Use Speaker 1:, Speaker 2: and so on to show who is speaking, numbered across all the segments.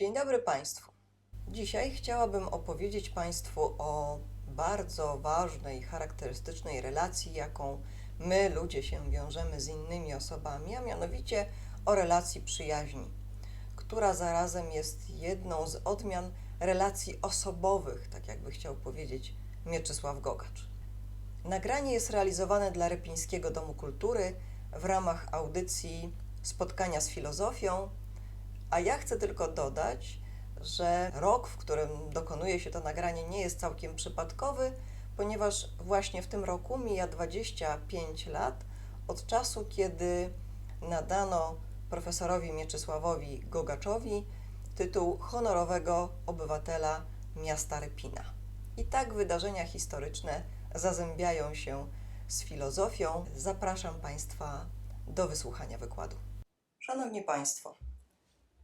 Speaker 1: Dzień dobry Państwu. Dzisiaj chciałabym opowiedzieć Państwu o bardzo ważnej charakterystycznej relacji, jaką my, ludzie, się wiążemy z innymi osobami, a mianowicie o relacji przyjaźni, która zarazem jest jedną z odmian relacji osobowych, tak jakby chciał powiedzieć Mieczysław Gogacz. Nagranie jest realizowane dla Rypińskiego Domu Kultury w ramach audycji Spotkania z filozofią, a ja chcę tylko dodać, że rok, w którym dokonuje się to nagranie, nie jest całkiem przypadkowy, ponieważ właśnie w tym roku mija 25 lat od czasu, kiedy nadano profesorowi Mieczysławowi Gogaczowi tytuł honorowego obywatela miasta Rypina. I tak wydarzenia historyczne zazębiają się z filozofią. Zapraszam Państwa do wysłuchania wykładu. Szanowni Państwo,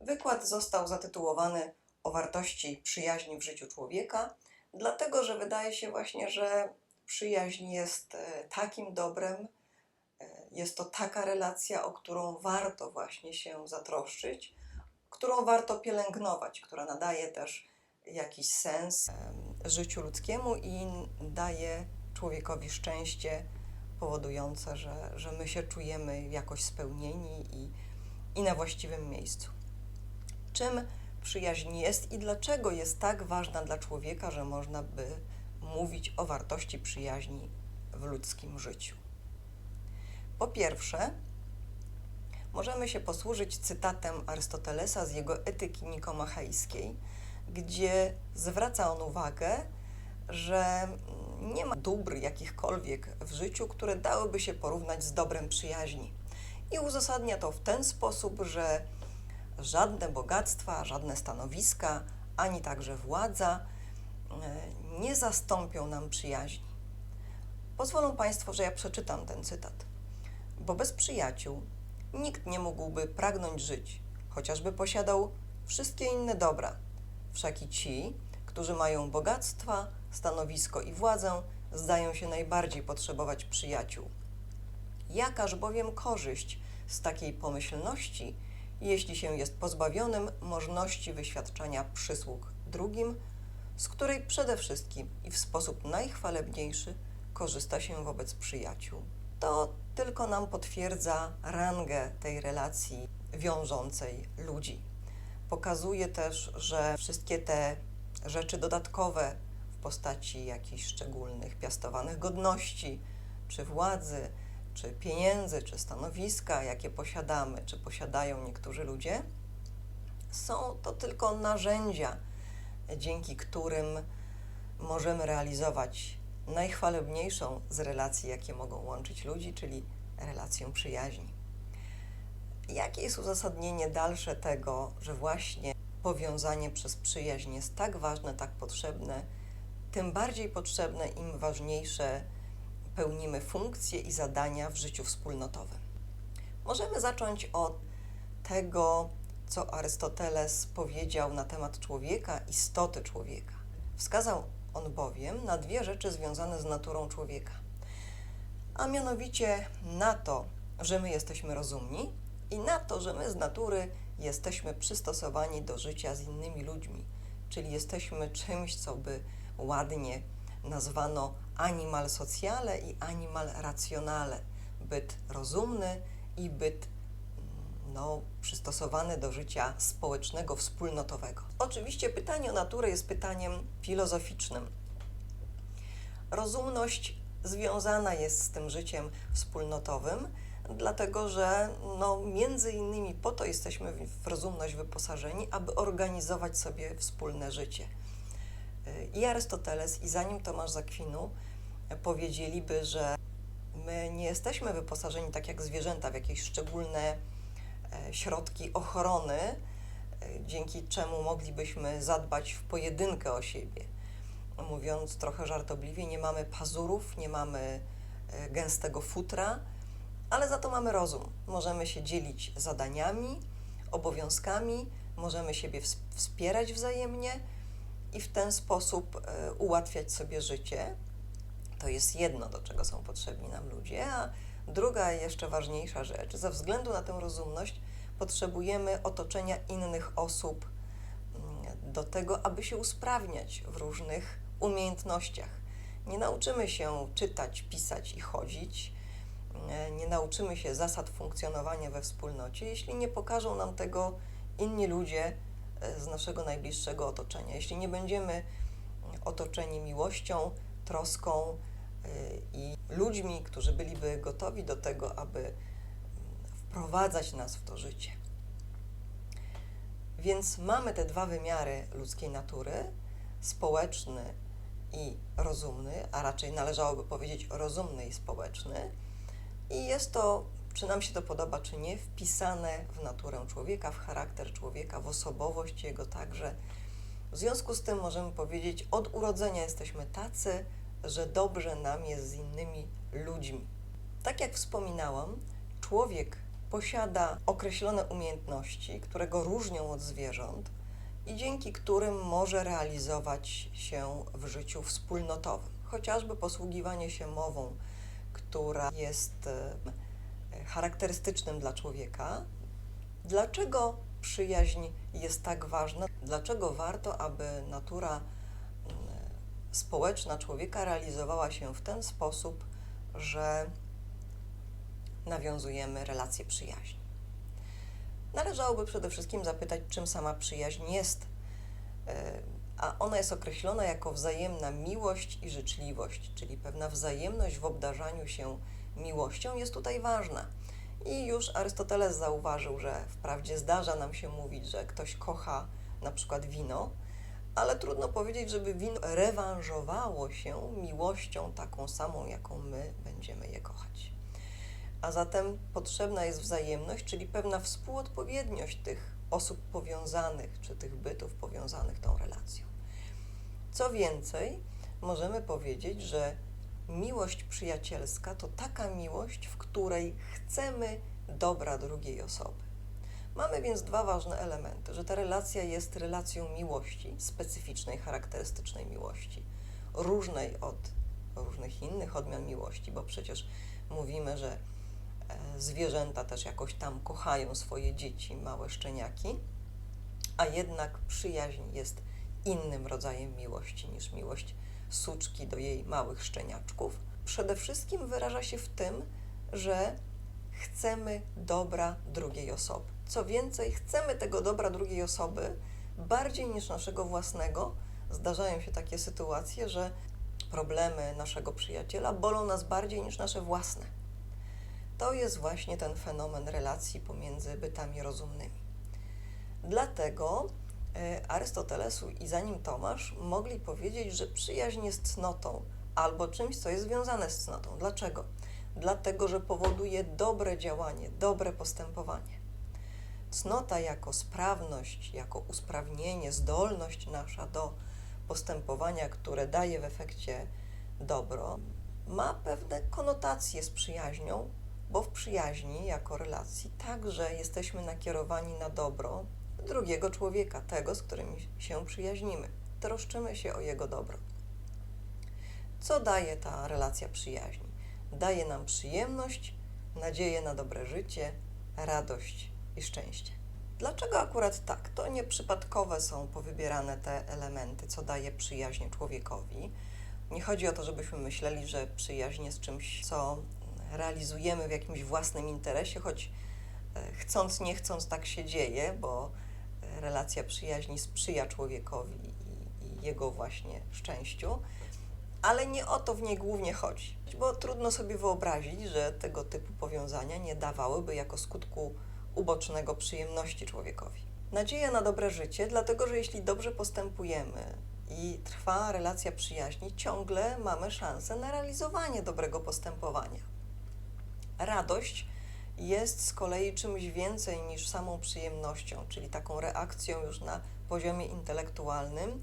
Speaker 1: wykład został zatytułowany o wartości przyjaźni w życiu człowieka, dlatego że wydaje się właśnie, że przyjaźń jest e, takim dobrem, e, jest to taka relacja, o którą warto właśnie się zatroszczyć, którą warto pielęgnować, która nadaje też jakiś sens życiu ludzkiemu i daje człowiekowi szczęście powodujące, że, że my się czujemy jakoś spełnieni i, i na właściwym miejscu. Czym przyjaźń jest i dlaczego jest tak ważna dla człowieka, że można by mówić o wartości przyjaźni w ludzkim życiu? Po pierwsze, możemy się posłużyć cytatem Arystotelesa z jego Etyki Nikomachejskiej, gdzie zwraca on uwagę, że nie ma dóbr jakichkolwiek w życiu, które dałyby się porównać z dobrem przyjaźni. I uzasadnia to w ten sposób, że żadne bogactwa, żadne stanowiska, ani także władza e, nie zastąpią nam przyjaźni. Pozwolą Państwo, że ja przeczytam ten cytat. Bo bez przyjaciół nikt nie mógłby pragnąć żyć, chociażby posiadał wszystkie inne dobra. Wszak i ci, którzy mają bogactwa, stanowisko i władzę, zdają się najbardziej potrzebować przyjaciół. Jakaż bowiem korzyść z takiej pomyślności, jeśli się jest pozbawionym możliwości wyświadczania przysług drugim, z której przede wszystkim i w sposób najchwalebniejszy korzysta się wobec przyjaciół. To tylko nam potwierdza rangę tej relacji wiążącej ludzi. Pokazuje też, że wszystkie te rzeczy dodatkowe w postaci jakichś szczególnych piastowanych godności, czy władzy, czy pieniędzy, czy stanowiska, jakie posiadamy, czy posiadają niektórzy ludzie, są to tylko narzędzia, dzięki którym możemy realizować najchwalebniejszą z relacji, jakie mogą łączyć ludzi, czyli relację przyjaźni. Jakie jest uzasadnienie dalsze tego, że właśnie powiązanie przez przyjaźń jest tak ważne, tak potrzebne, tym bardziej potrzebne, im ważniejsze pełnimy funkcje i zadania w życiu wspólnotowym. Możemy zacząć od tego, co Arystoteles powiedział na temat człowieka, istoty człowieka. Wskazał on bowiem na dwie rzeczy związane z naturą człowieka, a mianowicie na to, że my jesteśmy rozumni i na to, że my z natury jesteśmy przystosowani do życia z innymi ludźmi, czyli jesteśmy czymś, co by ładnie nazwano animal sociale i animal racjonale, byt rozumny i byt no, przystosowany do życia społecznego, wspólnotowego. Oczywiście pytanie o naturę jest pytaniem filozoficznym. Rozumność związana jest z tym życiem wspólnotowym, dlatego że no, między innymi po to jesteśmy w rozumność wyposażeni, aby organizować sobie wspólne życie. I Arystoteles, i za nim Tomasz Zakwinu powiedzieliby, że my nie jesteśmy wyposażeni tak jak zwierzęta w jakieś szczególne e, środki ochrony, e, dzięki czemu moglibyśmy zadbać w pojedynkę o siebie. Mówiąc trochę żartobliwie, nie mamy pazurów, nie mamy e, gęstego futra, ale za to mamy rozum. Możemy się dzielić zadaniami, obowiązkami, możemy siebie wspierać wzajemnie i w ten sposób ułatwiać sobie życie. To jest jedno, do czego są potrzebni nam ludzie, a druga, jeszcze ważniejsza rzecz, ze względu na tę rozumność, potrzebujemy otoczenia innych osób do tego, aby się usprawniać w różnych umiejętnościach. Nie nauczymy się czytać, pisać i chodzić, e, nie nauczymy się zasad funkcjonowania we wspólnocie, jeśli nie pokażą nam tego inni ludzie e, z naszego najbliższego otoczenia. Jeśli nie będziemy otoczeni miłością, troską i ludźmi, którzy byliby gotowi do tego, aby mm, wprowadzać nas w to życie. Więc mamy te dwa wymiary ludzkiej natury, społeczny i rozumny, a raczej należałoby powiedzieć rozumny i społeczny. I jest to, czy nam się to podoba, czy nie, wpisane w naturę człowieka, w charakter człowieka, w osobowość jego także. W związku z tym możemy powiedzieć, od urodzenia jesteśmy tacy, że dobrze nam jest z innymi ludźmi. Tak jak wspominałam, człowiek posiada określone umiejętności, które go różnią od zwierząt i dzięki którym może realizować się w życiu wspólnotowym. Chociażby posługiwanie się mową, która jest e, charakterystycznym dla człowieka. Dlaczego przyjaźń jest tak ważna? Dlaczego warto, aby natura społeczna człowieka realizowała się w ten sposób, że nawiązujemy relacje przyjaźni? Należałoby przede wszystkim zapytać, czym sama przyjaźń jest. E, a ona jest określona jako wzajemna miłość i życzliwość, czyli pewna wzajemność w obdarzaniu się miłością jest tutaj ważna. I już Arystoteles zauważył, że wprawdzie zdarza nam się mówić, że ktoś kocha na przykład wino, ale trudno powiedzieć, żeby wino rewanżowało się miłością taką samą, jaką my będziemy je kochać. A zatem potrzebna jest wzajemność, czyli pewna współodpowiedniość tych osób powiązanych, czy tych bytów powiązanych tą relacją. Co więcej, możemy powiedzieć, że miłość przyjacielska to taka miłość, w której chcemy dobra drugiej osoby. Mamy więc dwa ważne elementy, że ta relacja jest relacją miłości, specyficznej, charakterystycznej miłości, różnej od różnych innych odmian miłości, bo przecież mówimy, że e, zwierzęta też jakoś tam kochają swoje dzieci, małe szczeniaki, a jednak przyjaźń jest innym rodzajem miłości niż miłość suczki do jej małych szczeniaczków. Przede wszystkim wyraża się w tym, że chcemy dobra drugiej osoby. Co więcej, chcemy tego dobra drugiej osoby bardziej niż naszego własnego. Zdarzają się takie sytuacje, że problemy naszego przyjaciela bolą nas bardziej niż nasze własne. To jest właśnie ten fenomen relacji pomiędzy bytami rozumnymi. Dlatego e, Arystotelesu i za nim Tomasz mogli powiedzieć, że przyjaźń jest cnotą albo czymś, co jest związane z cnotą. Dlaczego? Dlatego, że powoduje dobre działanie, dobre postępowanie. Cnota jako sprawność, jako usprawnienie, zdolność nasza do postępowania, które daje w efekcie dobro, ma pewne konotacje z przyjaźnią, bo w przyjaźni jako relacji także jesteśmy nakierowani na dobro drugiego człowieka, tego, z którym się przyjaźnimy. Troszczymy się o jego dobro. Co daje ta relacja przyjaźni? Daje nam przyjemność, nadzieję na dobre życie, radość i szczęście. Dlaczego akurat tak? To nieprzypadkowe są powybierane te elementy, co daje przyjaźń człowiekowi. Nie chodzi o to, żebyśmy myśleli, że przyjaźń jest czymś, co realizujemy w jakimś własnym interesie, choć e, chcąc, nie chcąc tak się dzieje, bo e, relacja przyjaźni sprzyja człowiekowi i, i jego właśnie szczęściu, ale nie o to w niej głównie chodzi, bo trudno sobie wyobrazić, że tego typu powiązania nie dawałyby jako skutku ubocznego przyjemności człowiekowi. Nadzieja na dobre życie, dlatego że jeśli dobrze postępujemy i trwa relacja przyjaźni, ciągle mamy szansę na realizowanie dobrego postępowania. Radość jest z kolei czymś więcej niż samą przyjemnością, czyli taką reakcją już na poziomie intelektualnym,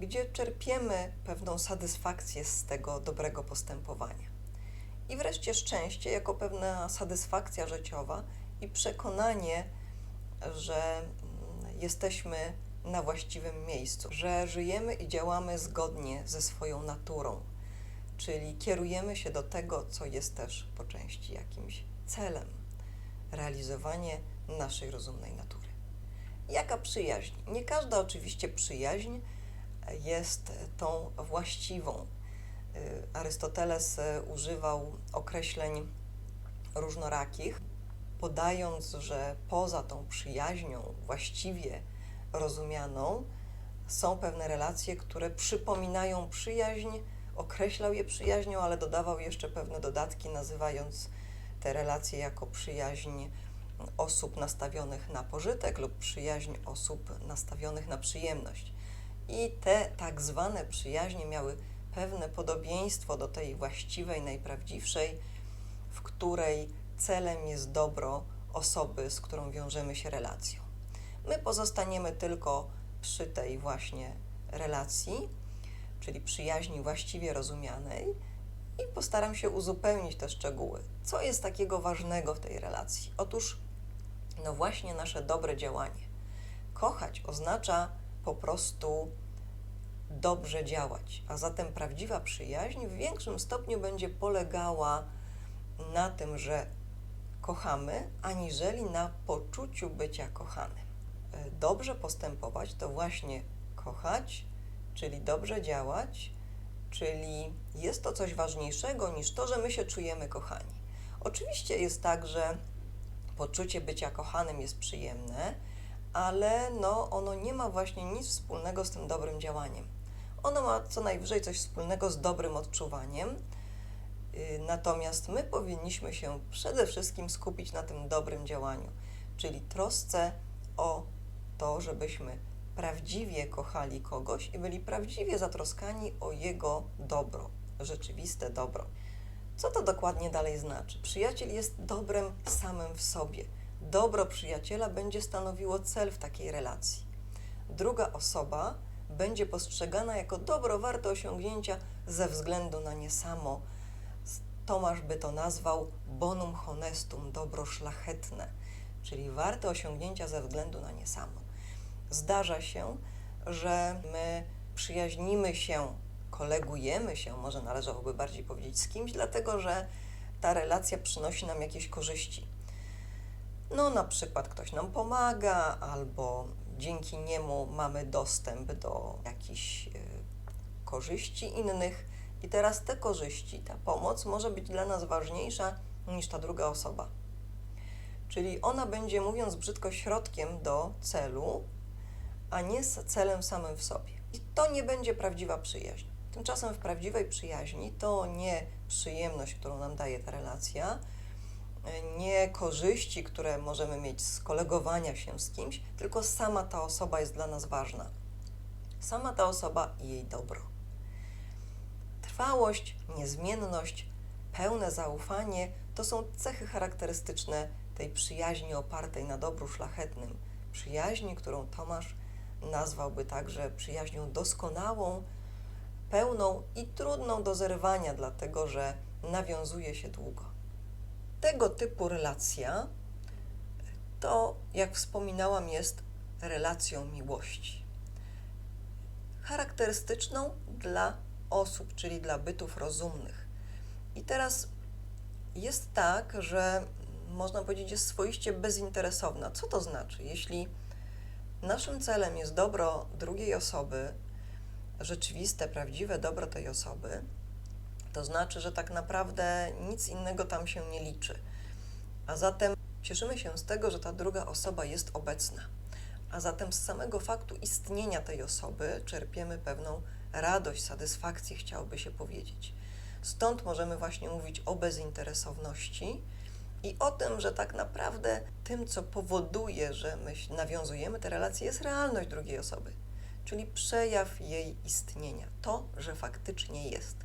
Speaker 1: gdzie czerpiemy pewną satysfakcję z tego dobrego postępowania. I wreszcie szczęście jako pewna satysfakcja życiowa i przekonanie, że mm, jesteśmy na właściwym miejscu, że żyjemy i działamy zgodnie ze swoją naturą, czyli kierujemy się do tego, co jest też po części jakimś celem realizowanie naszej rozumnej natury. Jaka przyjaźń? Nie każda oczywiście przyjaźń jest tą właściwą. Y, Arystoteles y, używał określeń różnorakich, podając, że poza tą przyjaźnią właściwie rozumianą są pewne relacje, które przypominają przyjaźń, określał je przyjaźnią, ale dodawał jeszcze pewne dodatki, nazywając te relacje jako przyjaźń osób nastawionych na pożytek lub przyjaźń osób nastawionych na przyjemność. I te tak zwane przyjaźnie miały pewne podobieństwo do tej właściwej, najprawdziwszej, w której celem jest dobro osoby, z którą wiążemy się relacją. My pozostaniemy tylko przy tej właśnie relacji, czyli przyjaźni właściwie rozumianej, i postaram się uzupełnić te szczegóły. Co jest takiego ważnego w tej relacji? Otóż, no właśnie, nasze dobre działanie. Kochać oznacza po prostu dobrze działać, a zatem prawdziwa przyjaźń w większym stopniu będzie polegała na tym, że kochamy, aniżeli na poczuciu bycia kochanym. E, Dobrze postępować to właśnie kochać, czyli dobrze działać, czyli jest to coś ważniejszego niż to, że my się czujemy kochani. Oczywiście jest tak, że poczucie bycia kochanym jest przyjemne, ale no, ono nie ma właśnie nic wspólnego z tym dobrym działaniem. Ono ma co najwyżej coś wspólnego z dobrym odczuwaniem. Y, Natomiast my powinniśmy się przede wszystkim skupić na tym dobrym działaniu, czyli trosce o to, żebyśmy prawdziwie kochali kogoś i byli prawdziwie zatroskani o jego dobro, rzeczywiste dobro. Co to dokładnie dalej znaczy? Przyjaciel jest dobrem samym w sobie. Dobro przyjaciela będzie stanowiło cel w takiej relacji. Druga osoba będzie postrzegana jako dobro warte osiągnięcia ze względu na nie samo. Tomasz by to nazwał bonum honestum, dobro szlachetne, czyli warte osiągnięcia ze względu na nie samo. Zdarza się, że my przyjaźnimy się, kolegujemy się, może należałoby bardziej powiedzieć z kimś, dlatego że ta relacja przynosi nam jakieś korzyści. No, na przykład ktoś nam pomaga, albo dzięki niemu mamy dostęp do jakichś y, korzyści innych, i teraz te korzyści, ta pomoc może być dla nas ważniejsza niż ta druga osoba. Czyli ona będzie, mówiąc brzydko, środkiem do celu, a nie z celem samym w sobie. I to nie będzie prawdziwa przyjaźń. Tymczasem w prawdziwej przyjaźni to nie przyjemność, którą nam daje ta relacja, nie korzyści, które możemy mieć z kolegowania się z kimś, tylko sama ta osoba jest dla nas ważna. Sama ta osoba i jej dobro. Trwałość, niezmienność, pełne zaufanie to są cechy charakterystyczne tej przyjaźni opartej na dobru szlachetnym. Przyjaźni, którą Tomasz nazwałby także przyjaźnią doskonałą, pełną i trudną do zerwania, dlatego że nawiązuje się długo. Tego typu relacja to, jak wspominałam, jest relacją miłości. Charakterystyczną dla osób, czyli dla bytów rozumnych. I teraz jest tak, że można powiedzieć, jest swoiście bezinteresowna. Co to znaczy? Jeśli naszym celem jest dobro drugiej osoby, rzeczywiste, prawdziwe dobro tej osoby, to znaczy, że tak naprawdę nic innego tam się nie liczy. A zatem cieszymy się z tego, że ta druga osoba jest obecna. A zatem z samego faktu istnienia tej osoby czerpiemy pewną radość, satysfakcję, chciałoby się powiedzieć. Stąd możemy właśnie mówić o bezinteresowności i o tym, że tak naprawdę tym, co powoduje, że my nawiązujemy te relacje, jest realność drugiej osoby, czyli przejaw jej istnienia, to, że faktycznie jest.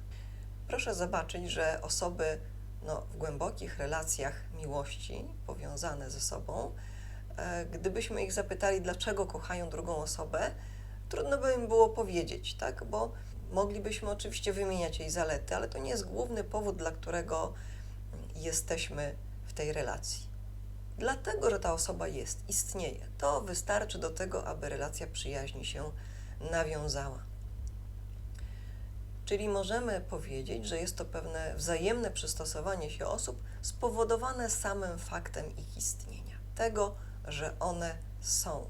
Speaker 1: Proszę zobaczyć, że osoby no, w głębokich relacjach miłości powiązane ze sobą, e, gdybyśmy ich zapytali, dlaczego kochają drugą osobę, trudno by im było powiedzieć, tak? Bo moglibyśmy oczywiście wymieniać jej zalety, ale to nie jest główny powód, dla którego jesteśmy w tej relacji. Dlatego, że ta osoba jest, istnieje. To wystarczy do tego, aby relacja przyjaźni się nawiązała. Czyli możemy powiedzieć, że jest to pewne wzajemne przystosowanie się osób spowodowane samym faktem ich istnienia, tego, że one są.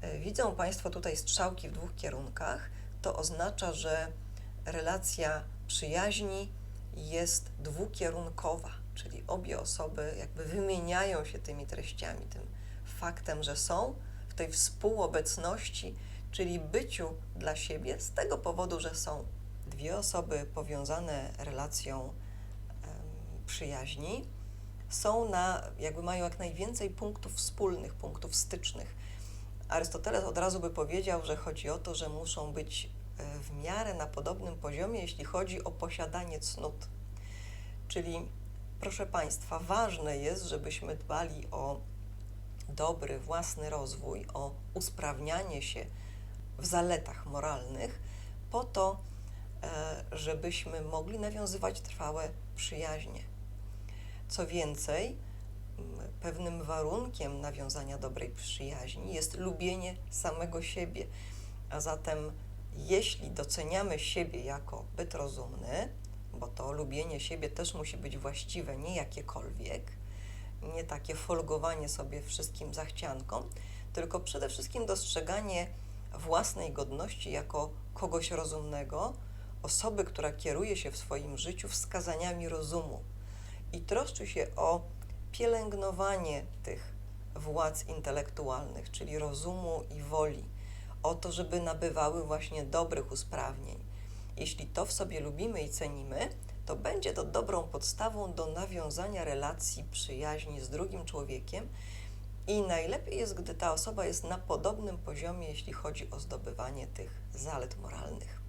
Speaker 1: e, widzą Państwo tutaj strzałki w dwóch kierunkach, to oznacza, że relacja przyjaźni jest dwukierunkowa, czyli obie osoby jakby wymieniają się tymi treściami, tym faktem, że są w tej współobecności, czyli byciu dla siebie z tego powodu, że są. Dwie osoby powiązane relacją przyjaźni są na, jakby mają jak najwięcej punktów wspólnych, punktów stycznych. Arystoteles od razu by powiedział, że chodzi o to, że muszą być e, w miarę na podobnym poziomie, jeśli chodzi o posiadanie cnót. Czyli, proszę Państwa, ważne jest, żebyśmy dbali o dobry własny rozwój, o usprawnianie się w zaletach moralnych, po to, żebyśmy mogli nawiązywać trwałe przyjaźnie. Co więcej, pewnym warunkiem nawiązania dobrej przyjaźni jest lubienie samego siebie. A zatem, jeśli doceniamy siebie jako byt rozumny, bo to lubienie siebie też musi być właściwe, nie jakiekolwiek, nie takie folgowanie sobie wszystkim zachciankom, tylko przede wszystkim dostrzeganie własnej godności jako kogoś rozumnego, osoby, która kieruje się w swoim życiu wskazaniami rozumu i troszczy się o pielęgnowanie tych władz intelektualnych, czyli rozumu i woli, o to, żeby nabywały właśnie dobrych usprawnień. Jeśli to w sobie lubimy i cenimy, to będzie to dobrą podstawą do nawiązania relacji przyjaźni z drugim człowiekiem i najlepiej jest, gdy ta osoba jest na podobnym poziomie, jeśli chodzi o zdobywanie tych zalet moralnych.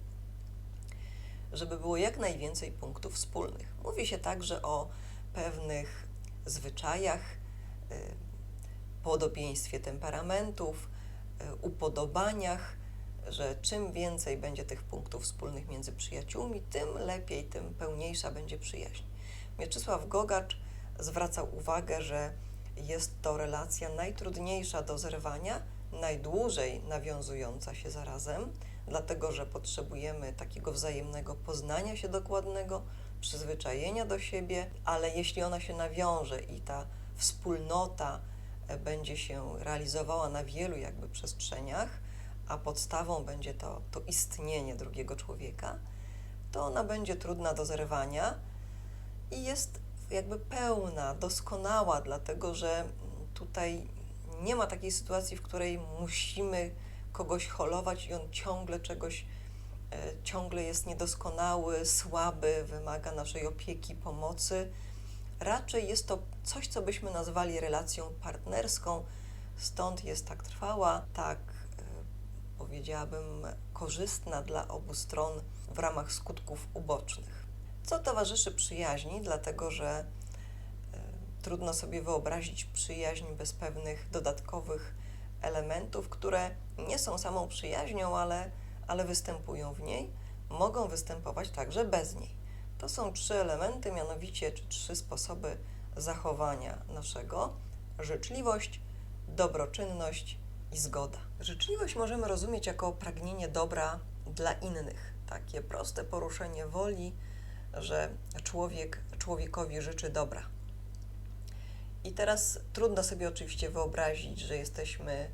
Speaker 1: Żeby było jak najwięcej punktów wspólnych. Mówi się także o pewnych zwyczajach, y, podobieństwie temperamentów, y, upodobaniach, że czym więcej będzie tych punktów wspólnych między przyjaciółmi, tym lepiej, tym pełniejsza będzie przyjaźń. Mieczysław Gogacz zwracał uwagę, że jest to relacja najtrudniejsza do zerwania, najdłużej nawiązująca się zarazem, dlatego że potrzebujemy takiego wzajemnego poznania się dokładnego, przyzwyczajenia do siebie, ale jeśli ona się nawiąże i ta wspólnota e, będzie się realizowała na wielu jakby przestrzeniach, a podstawą będzie to, to istnienie drugiego człowieka, to ona będzie trudna do zerwania i jest jakby pełna, doskonała, dlatego że tutaj nie ma takiej sytuacji, w której musimy kogoś holować i on ciągle czegoś, e, ciągle jest niedoskonały, słaby, wymaga naszej opieki, pomocy. Raczej jest to coś, co byśmy nazwali relacją partnerską, stąd jest tak trwała, tak e, powiedziałabym korzystna dla obu stron w ramach skutków ubocznych. Co towarzyszy przyjaźni, dlatego że e, trudno sobie wyobrazić przyjaźń bez pewnych dodatkowych elementów, które nie są samą przyjaźnią, ale, ale występują w niej, mogą występować także bez niej. To są trzy elementy, mianowicie czy trzy sposoby zachowania naszego: życzliwość, dobroczynność i zgoda. Życzliwość możemy rozumieć jako pragnienie dobra dla innych, takie proste poruszenie woli, że człowiek człowiekowi życzy dobra. I teraz trudno sobie oczywiście wyobrazić, że jesteśmy e,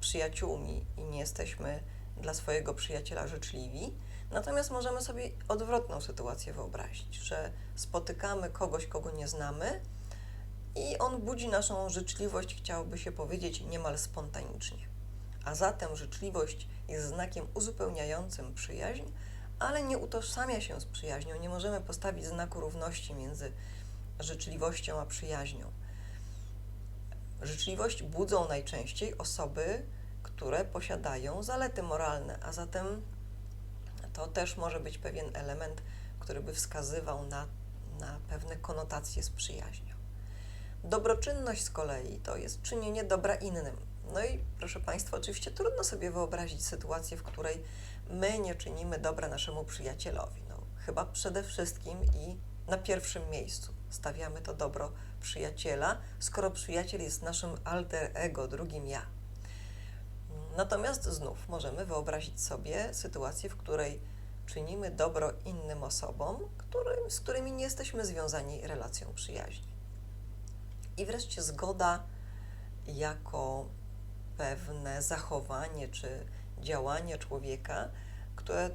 Speaker 1: przyjaciółmi i nie jesteśmy dla swojego przyjaciela życzliwi. Natomiast możemy sobie odwrotną sytuację wyobrazić, że spotykamy kogoś, kogo nie znamy i on budzi naszą życzliwość, chciałoby się powiedzieć, niemal spontanicznie. A zatem życzliwość jest znakiem uzupełniającym przyjaźń, ale nie utożsamia się z przyjaźnią. Nie możemy postawić znaku równości między życzliwością a przyjaźnią. Życzliwość budzą najczęściej osoby, które posiadają zalety moralne, a zatem to też może być pewien element, który by wskazywał na, na pewne konotacje z przyjaźnią. Dobroczynność z kolei to jest czynienie dobra innym. No i proszę Państwa, oczywiście trudno sobie wyobrazić sytuację, w której my nie czynimy dobra naszemu przyjacielowi. No, chyba przede wszystkim i na pierwszym miejscu stawiamy to dobro przyjaciela, skoro przyjaciel jest naszym alter ego, drugim ja. Natomiast znów możemy wyobrazić sobie sytuację, w której czynimy dobro innym osobom, którym, z którymi nie jesteśmy związani relacją przyjaźni. I wreszcie zgoda jako pewne zachowanie czy działanie człowieka, które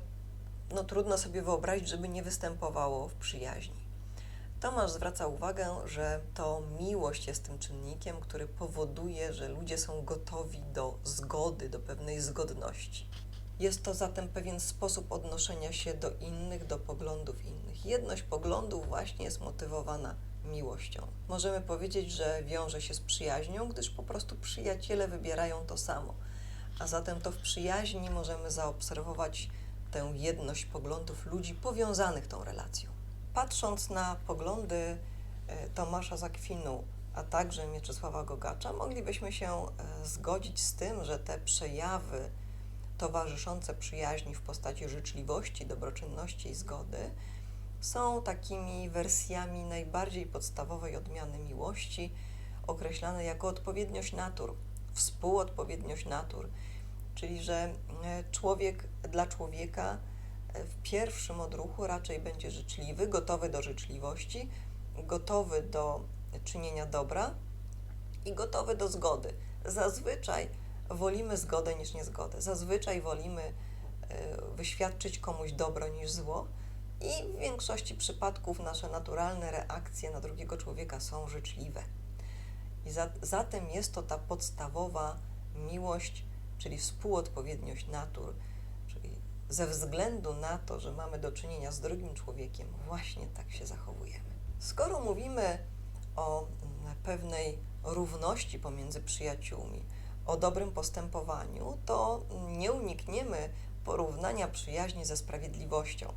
Speaker 1: no, trudno sobie wyobrazić, żeby nie występowało w przyjaźni. Tomasz zwraca uwagę, że to miłość jest tym czynnikiem, który powoduje, że ludzie są gotowi do zgody, do pewnej zgodności. Jest to zatem pewien sposób odnoszenia się do innych, do poglądów innych. Jedność poglądów właśnie jest motywowana miłością. Możemy powiedzieć, że wiąże się z przyjaźnią, gdyż po prostu przyjaciele wybierają to samo. A zatem to w przyjaźni możemy zaobserwować tę jedność poglądów ludzi powiązanych tą relacją. Patrząc na poglądy e, Tomasza Zakwinu, a także Mieczysława Gogacza, moglibyśmy się e, zgodzić z tym, że te przejawy towarzyszące przyjaźni w postaci życzliwości, dobroczynności i zgody są takimi wersjami najbardziej podstawowej odmiany miłości, określane jako odpowiedniość natur, współodpowiedniość natur, czyli że e, człowiek dla człowieka w pierwszym odruchu raczej będzie życzliwy, gotowy do życzliwości, gotowy do czynienia dobra i gotowy do zgody. Zazwyczaj wolimy zgodę niż niezgodę. Zazwyczaj wolimy e, wyświadczyć komuś dobro niż zło i w większości przypadków nasze naturalne reakcje na drugiego człowieka są życzliwe. I za, zatem jest to ta podstawowa miłość, czyli współodpowiedniość natur, ze względu na to, że mamy do czynienia z drugim człowiekiem, właśnie tak się zachowujemy. Skoro mówimy o mm, pewnej równości pomiędzy przyjaciółmi, o dobrym postępowaniu, to nie unikniemy porównania przyjaźni ze sprawiedliwością,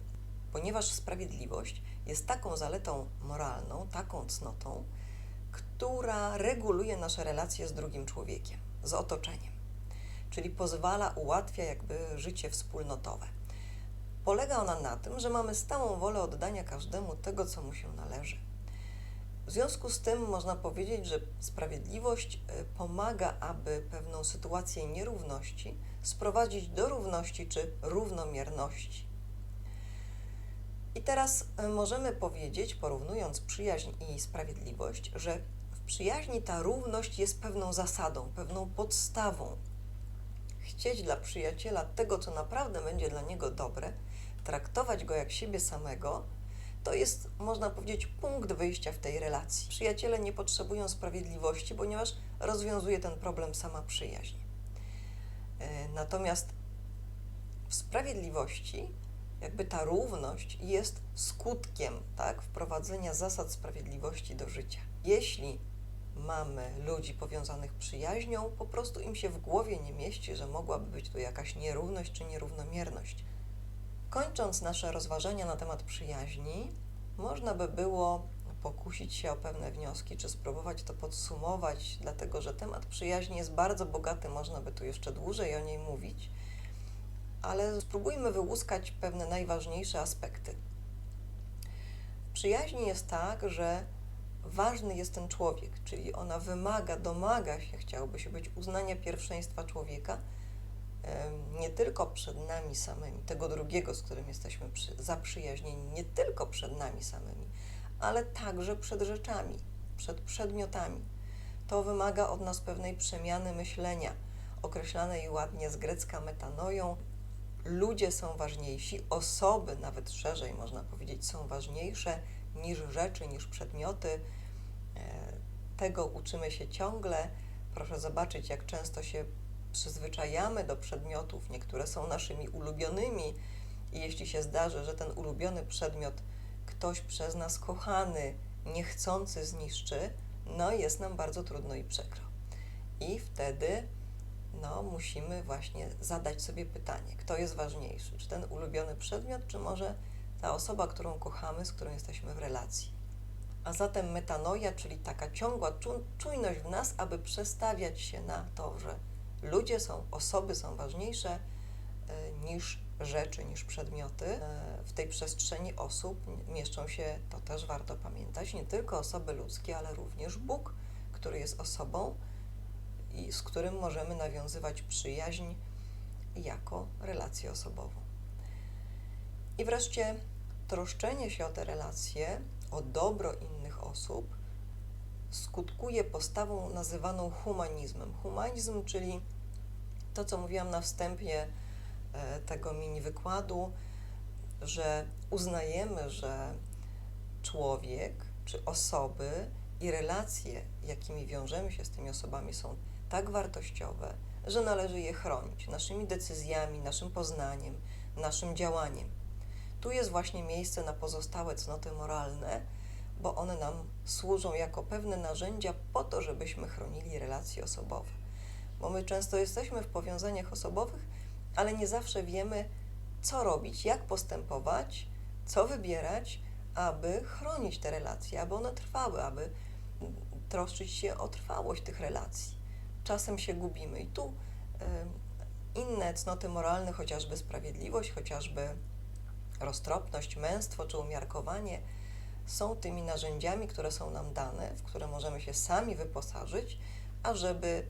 Speaker 1: ponieważ sprawiedliwość jest taką zaletą moralną, taką cnotą, która reguluje nasze relacje z drugim człowiekiem, z otoczeniem, czyli pozwala, ułatwia jakby życie wspólnotowe. Polega ona na tym, że mamy stałą wolę oddania każdemu tego, co mu się należy. W związku z tym można powiedzieć, że sprawiedliwość y, pomaga, aby pewną sytuację nierówności sprowadzić do równości czy równomierności. I teraz y, możemy powiedzieć, porównując przyjaźń i sprawiedliwość, że w przyjaźni ta równość jest pewną zasadą, pewną podstawą. Chcieć dla przyjaciela tego, co naprawdę będzie dla niego dobre, traktować go jak siebie samego, to jest, można powiedzieć, punkt wyjścia w tej relacji. Przyjaciele nie potrzebują sprawiedliwości, ponieważ rozwiązuje ten problem sama przyjaźń. E, natomiast w sprawiedliwości, jakby ta równość jest skutkiem tak, wprowadzenia zasad sprawiedliwości do życia. Jeśli mamy ludzi powiązanych przyjaźnią, po prostu im się w głowie nie mieści, że mogłaby być tu jakaś nierówność czy nierównomierność. Kończąc nasze rozważania na temat przyjaźni, można by było pokusić się o pewne wnioski, czy spróbować to podsumować, dlatego że temat przyjaźni jest bardzo bogaty, można by tu jeszcze dłużej o niej mówić, ale spróbujmy wyłuskać pewne najważniejsze aspekty. W przyjaźni jest tak, że ważny jest ten człowiek, czyli ona wymaga, domaga się, chciałoby się być uznania pierwszeństwa człowieka, nie tylko przed nami samymi, tego drugiego, z którym jesteśmy przy, zaprzyjaźnieni, nie tylko przed nami samymi, ale także przed rzeczami, przed przedmiotami. To wymaga od nas pewnej przemiany myślenia, określanej ładnie z grecka metanoją. Ludzie są ważniejsi, osoby, nawet szerzej można powiedzieć, są ważniejsze niż rzeczy, niż przedmioty. E, tego uczymy się ciągle. Proszę zobaczyć, jak często się przyzwyczajamy do przedmiotów, niektóre są naszymi ulubionymi i jeśli się zdarzy, że ten ulubiony przedmiot ktoś przez nas kochany, niechcący zniszczy, no jest nam bardzo trudno i przykro. I wtedy no, musimy właśnie zadać sobie pytanie, kto jest ważniejszy, czy ten ulubiony przedmiot, czy może ta osoba, którą kochamy, z którą jesteśmy w relacji. A zatem metanoja, czyli taka ciągła czujność w nas, aby przestawiać się na to, że ludzie są, osoby są ważniejsze e, niż rzeczy, niż przedmioty. E, w tej przestrzeni osób mieszczą się, to też warto pamiętać, nie tylko osoby ludzkie, ale również Bóg, który jest osobą i z którym możemy nawiązywać przyjaźń jako relację osobową. I wreszcie troszczenie się o te relacje, o dobro innych osób, skutkuje postawą nazywaną humanizmem. Humanizm, czyli To, co mówiłam na wstępie e, tego mini wykładu, że uznajemy, że człowiek czy osoby i relacje, jakimi wiążemy się z tymi osobami, są tak wartościowe, że należy je chronić naszymi decyzjami, naszym poznaniem, naszym działaniem. Tu jest właśnie miejsce na pozostałe cnoty moralne, bo one nam służą jako pewne narzędzia po to, żebyśmy chronili relacje osobowe. Bo my często jesteśmy w powiązaniach osobowych, ale nie zawsze wiemy, co robić, jak postępować, co wybierać, aby chronić te relacje, aby one trwały, aby troszczyć się o trwałość tych relacji. Czasem się gubimy i tu y, inne cnoty moralne, chociażby sprawiedliwość, chociażby roztropność, męstwo czy umiarkowanie, są tymi narzędziami, które są nam dane, w które możemy się sami wyposażyć, ażeby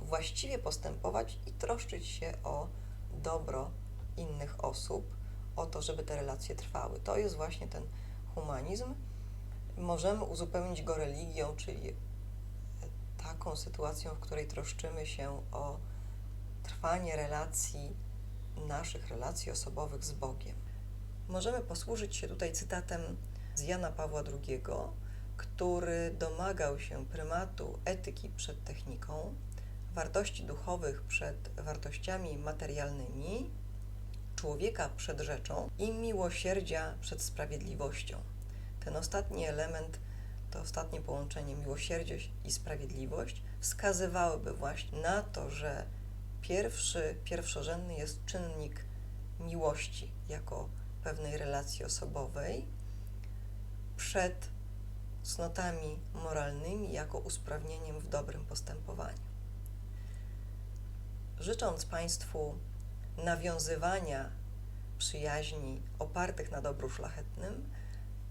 Speaker 1: właściwie postępować i troszczyć się o dobro innych osób, o to, żeby te relacje trwały. To jest właśnie ten humanizm. Możemy uzupełnić go religią, czyli taką sytuacją, w której troszczymy się o trwanie relacji, naszych relacji osobowych z Bogiem. Możemy posłużyć się tutaj cytatem z Jana Pawła II, który domagał się prymatu etyki przed techniką, wartości duchowych przed wartościami materialnymi, człowieka przed rzeczą i miłosierdzia przed sprawiedliwością. Ten ostatni element, to ostatnie połączenie miłosierdzie i sprawiedliwość wskazywałyby właśnie na to, że pierwszy, pierwszorzędny jest czynnik miłości jako pewnej relacji osobowej przed cnotami moralnymi jako usprawnieniem w dobrym postępowaniu. Życząc Państwu nawiązywania przyjaźni opartych na dobru szlachetnym,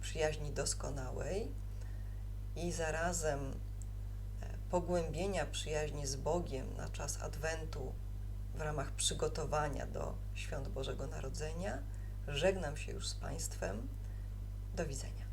Speaker 1: przyjaźni doskonałej i zarazem e, pogłębienia przyjaźni z Bogiem na czas Adwentu w ramach przygotowania do świąt Bożego Narodzenia, żegnam się już z Państwem. Do widzenia.